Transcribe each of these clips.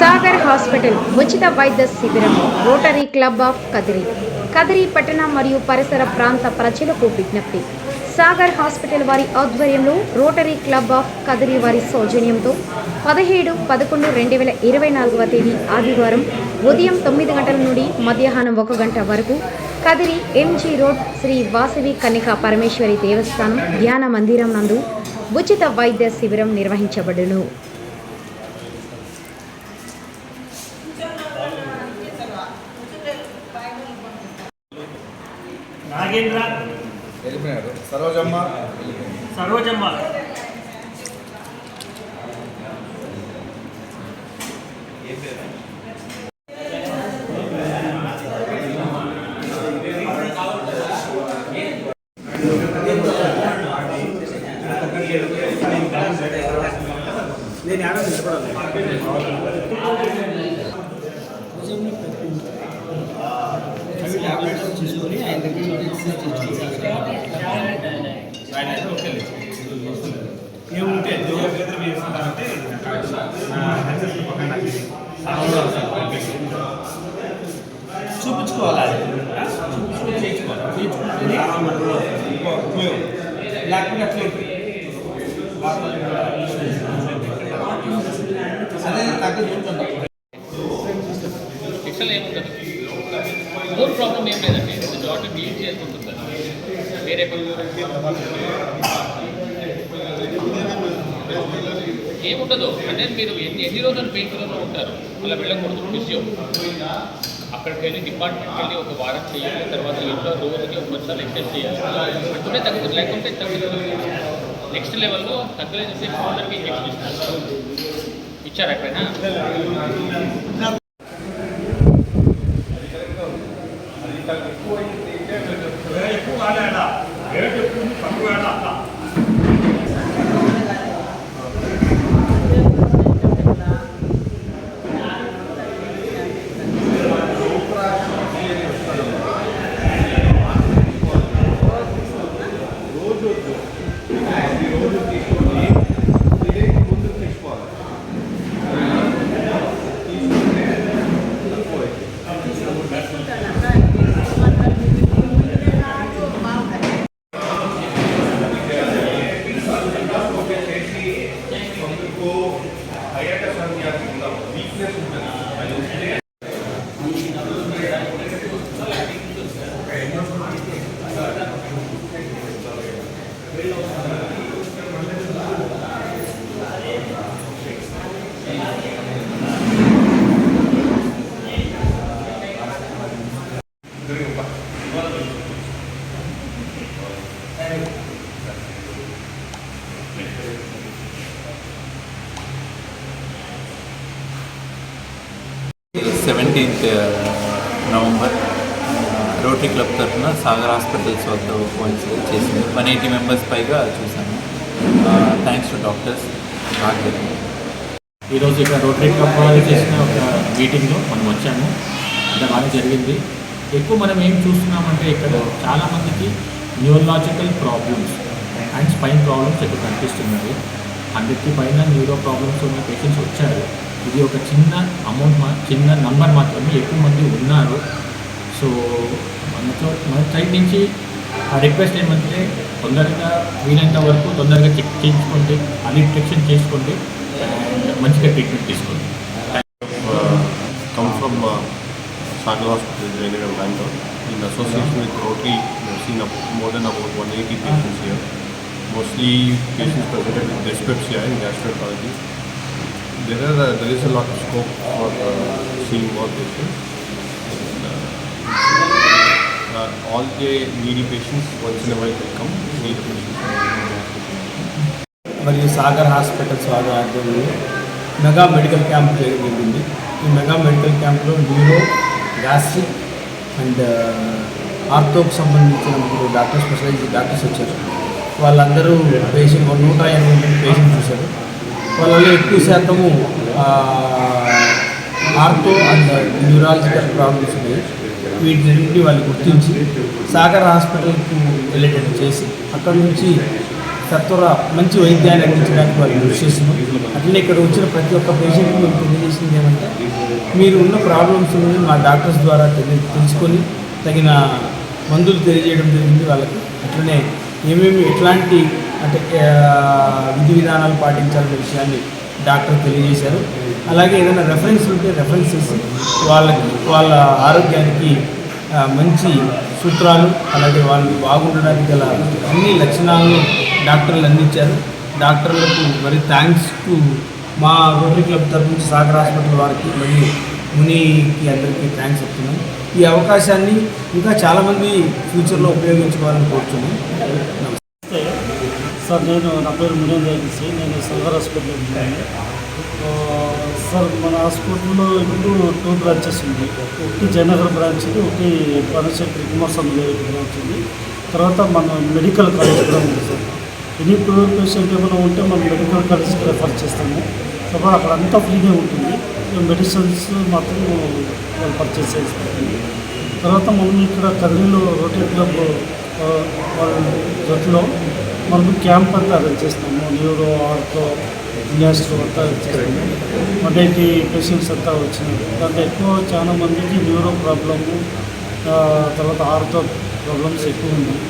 Sagar hospital ఉచిత వైద్య శిబిరం rotary club of Kadiri. Kadiri పట్టణ మరియు పరిసర ప్రాంత ప్రజలకు విజ్ఞప్తి. సాగర్ హాస్పిటల్ వారి ఆధ్వర్యంలో రోటరీ క్లబ్ ఆఫ్ కదిరి వారి సౌజన్యంతో పదిహేడు పదకొండు రెండు వేల ఇరవై నాలుగవ తేదీ ఆదివారం ఉదయం తొమ్మిది గంటల నుండి మధ్యాహ్నం ఒక గంట వరకు కదిరి ఎంజీ రోడ్ శ్రీ వాసవి కన్నికా పరమేశ్వరి దేవస్థానం ధ్యాన మందిరం నందు ఉచిత వైద్య శిబిరం నిర్వహించబడును. నాగేంద్ర. వెళ్ళిపోయాడు సరోజమ్మ. సరోజమ్మ. ఏముంటే చూపించుకోవాలి. చూపించుకొని చేయించుకోవాలి. చేయించుకుంటేనే ఉపయోగం లేకపోతే అట్లే అదే చూడండి శిక్షలు మోర్ ప్రాబ్లం ఏం లేదండి. జాట్ డీల్ చేసుకుంటుంది వేరే ఏముండదు. అంటే మీరు ఎన్ని ఎన్ని రోజులు పెయింట్లో ఉంటారు. అలా వెళ్ళకూడదు. విషయం. అక్కడికి వెళ్ళి డిపార్ట్మెంట్కి వెళ్ళి ఒక వారం చేయాలి. తర్వాత ఇంట్లో రోజుకి ఒకసారి ఎక్సెస్ చేయాలి. అలా అంటూనే తగ్గుతుంది. లేకుంటే తగ్గుతుంది. నెక్స్ట్ లెవెల్లో తగ్గలేదు. చెప్పి ఇంజెక్షన్ ఇస్తారు. ఇచ్చారు ఎక్కడైనా ఎక్కువ వాడాలా రేట్ ఎక్కువ తక్కువ వాడాలా ఫిఫ్టీన్త్ నవంబర్ రోటరీ క్లబ్ తరఫున సాగర్ హాస్పిటల్స్ వద్ద కోయిన్సిడెంట్ చేసింది. వన్ ఎయిటీ మెంబర్స్ పైగా చూసాను థ్యాంక్స్ టు డాక్టర్స్ నాకు ఈరోజు ఇక్కడ రోటరీ క్లబ్ వాళ్ళు చేసిన ఒక మీటింగ్లో మనం వచ్చాము. అంత బాగా జరిగింది. ఎక్కువ మనం ఏం చూస్తున్నామంటే ఇక్కడ చాలామందికి neurological problems and spine problems ఎక్కువ కనిపిస్తున్నాయి. హండ్రెడ్కి పైన న్యూరో ప్రాబ్లమ్స్ ఉన్న పేషెంట్స్ వచ్చారు. ఇది ఒక చిన్న అమౌంట్ మా చిన్న నంబర్ మాత్రమే ఎక్కువ మంది ఉన్నారు. సో మనతో మన సైడ్ నుంచి ఆ రిక్వెస్ట్ ఏమంటే తొందరగా వీలైనంత వరకు తొందరగా చెక్ చేయించుకోండి అది ఇన్ఫెక్షన్ చేసుకోండి మంచిగా ట్రీట్మెంట్ తీసుకోండి. In association with rotary nursing up more than about one eighty mostly patients presented డిస్క్రిప్స్ year in There, are, uh, there is a lot of scope for uh, seeing more patients. And, uh, uh, all the needy patients, once in a while will come, need patients. మరియు Sagar hospitals వారి ఆధ్వర్యంలో mega medical camp జరిగింది ఈ mega medical క్యాంప్లో neuro gastric and ఆర్థోకు సంబంధించిన ముగ్గురు doctor specialise doctors వచ్చారు వాళ్ళందరూ పేషెంట్ నూట ఎనభై మంది పేషెంట్ చూశారు వాళ్ళలో ఎక్కువ శాతము ఆర్థో అండ్ న్యూరాలజికల్ ప్రాబ్లమ్స్ ఉన్నాయి. వీటి వాళ్ళు గుర్తించి సాగర్ హాస్పిటల్కు వెళ్ళేటట్టు చేసి అక్కడ నుంచి సత్వర మంచి వైద్యాన్ని అందించడానికి వాళ్ళు కృషి చేస్తున్నాం అట్లనే ఇక్కడ వచ్చిన ప్రతి ఒక్క పేషెంట్కి మేము తెలియజేసింది ఏమంటే మీరు ఉన్న ప్రాబ్లమ్స్ మా డాక్టర్స్ ద్వారా తెలి తెలుసుకొని తగిన మందులు తెలియజేయడం జరిగింది వాళ్ళకి. అట్లనే ఏమేమి ఎట్లాంటి అంటే విధి విధానాలు పాటించాలనే విషయాన్ని డాక్టర్ తెలియజేశారు. అలాగే ఏదైనా రెఫరెన్స్ ఉంటే రెఫరెన్స్ చేసి వాళ్ళకి వాళ్ళ ఆరోగ్యానికి మంచి సూత్రాలు అలాగే వాళ్ళు బాగుండడానికి గల అన్ని లక్షణాలను డాక్టర్లు అందించారు. డాక్టర్లకు మరి థ్యాంక్స్ టు మా రోటరీ క్లబ్ తరఫు నుంచి సాగర్ హాస్పిటల్ వారికి మరియు మునికి అందరికీ థ్యాంక్స్ చెప్తున్నాం. ఈ అవకాశాన్ని ఇంకా చాలామంది ఫ్యూచర్లో ఉపయోగించుకోవాలని కోరుతున్నాం సార్ నేను నా పేరు మునేంద్ర రెడ్డి నేను సల్గర్ హాస్పిటల్ ఉంటాను సార్ మన హాస్పిటల్లో ఇప్పుడు టూ బ్రాంచెస్ ఉంది. ఒకటి జయనగర్ బ్రాంచ్ ఉంది ఒకటి పనశెట్టి కుమారస్వామి బ్రాంచ్ ఉంది. తర్వాత మన మెడికల్ కాలేజ్ కూడా ఉంది సార్. ఎనీ ప్యూర్ పేషెంట్ ఏమైనా ఉంటే మనం మెడికల్ కాలేజ్కి రెఫర్ చేస్తాము. సో అక్కడ అంతా ఫ్రీగా ఉంటుంది. మెడిసిన్స్ మాత్రం వాళ్ళు పర్చేస్ చేస్తారు. తర్వాత మనం ఇక్కడ కదిరిలో రోటరీ క్లబ్ వాళ్ళ జట్టులో మనకు క్యాంప్ అంతా అరేంజ్ చేస్తాము న్యూరో ఆర్తో గ్యాస్ట్రో అంతా చేస్తాము చేస్తాము మొదటి పేషెంట్స్ అంతా వచ్చినారు. దాంట్లో ఎక్కువ చాలా మందికి న్యూరో ప్రాబ్లము తర్వాత ఆర్థో ప్రాబ్లమ్స్ ఎక్కువ ఉన్నాయి.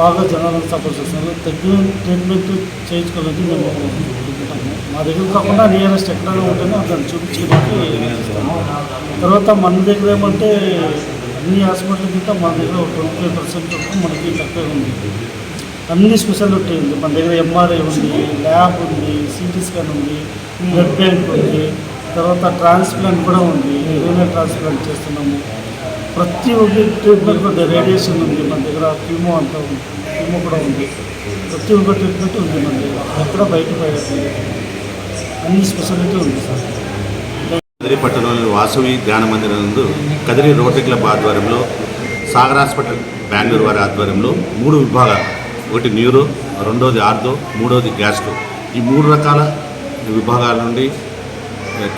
బాగా జనాలను సపోర్ట్ చేస్తున్నారు. తగ్గిన ట్రీట్మెంట్ చేయించుకోవాలని మేము అనుకుంటాము మా దగ్గర కాకుండా నియరెస్ట్ ఎక్కడైనా ఉంటేనే అక్కడ చూపించడానికి తర్వాత మన దగ్గర ఏమంటే అన్ని హాస్పిటల్ కింద మన దగ్గర ఒక ట్వంటీ ఫైవ్ పర్సెంట్ మనకి తక్కువ ఉంది. అన్ని స్పెషాలిటీ ఉంది మన దగ్గర ఎంఆర్ఐ ఉంది ల్యాబ్ ఉంది సిటీ స్కాన్ ఉంది బ్లడ్ బ్యాంక్ ఉంది. తర్వాత ట్రాన్స్ప్లాంట్ కూడా ఉంది. రీనల్ ట్రాన్స్ప్లాంట్ చేస్తున్నాము? ప్రతి ఒక్క ట్రీట్మెంట్ కూడా రేడియేషన్ ఉంది మన దగ్గర. క్యూమో అంతా ఉంది. క్యూమో కూడా ఉంది. ప్రతి ఒక్క ట్రీట్మెంట్ ఉంది మన దగ్గర. ఎక్కడ బయట పోయేది అన్ని స్పెషాలిటీ ఉంది సార్. కదిరి పట్టణంలోని వాసవి ధ్యాన మందిరం నందు కదిరి రోటరీ క్లబ్ ఆధ్వర్యంలో సాగర్ హాస్పిటల్ బెంగళూరు వారి ఆధ్వర్యంలో మూడు విభాగాలు. ఒకటి న్యూరో రెండోది ఆర్థో మూడోది గ్యాస్ట్రో. ఈ మూడు రకాల విభాగాల నుండి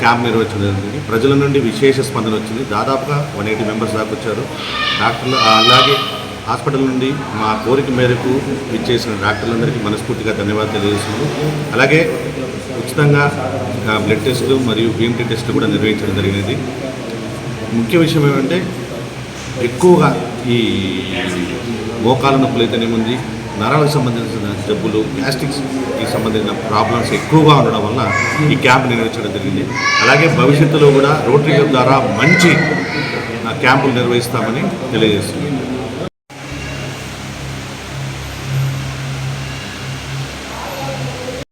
క్యాంప్ నిర్వహించడం జరిగింది ప్రజల నుండి విశేష స్పందన వచ్చింది. దాదాపుగా వన్ ఎయిటీ మెంబర్స్ దాకా వచ్చారు. డాక్టర్లు అలాగే హాస్పిటల్ నుండి మా కోరిక మేరకు ఇచ్చేసిన డాక్టర్లందరికీ మనస్ఫూర్తిగా ధన్యవాదాలు తెలియజేస్తున్నాము అలాగే ఉచితంగా బ్లడ్ టెస్టులు మరియు బీఎంటీ టెస్టులు కూడా నిర్వహించడం జరిగినది. ముఖ్య విషయం ఏమంటే ఎక్కువగా ఈ మోకాల నొప్పులు అయితేనేముంది నరాలకు సంబంధించిన జబ్బులు గ్యాస్ట్రిక్స్కి సంబంధించిన ప్రాబ్లమ్స్ ఎక్కువగా ఉండడం వల్ల ఈ క్యాంప్ నిర్వహించడం జరిగింది. అలాగే భవిష్యత్తులో కూడా రోటరీ ద్వారా మంచి క్యాంపులు నిర్వహిస్తామని తెలియజేస్తున్నాను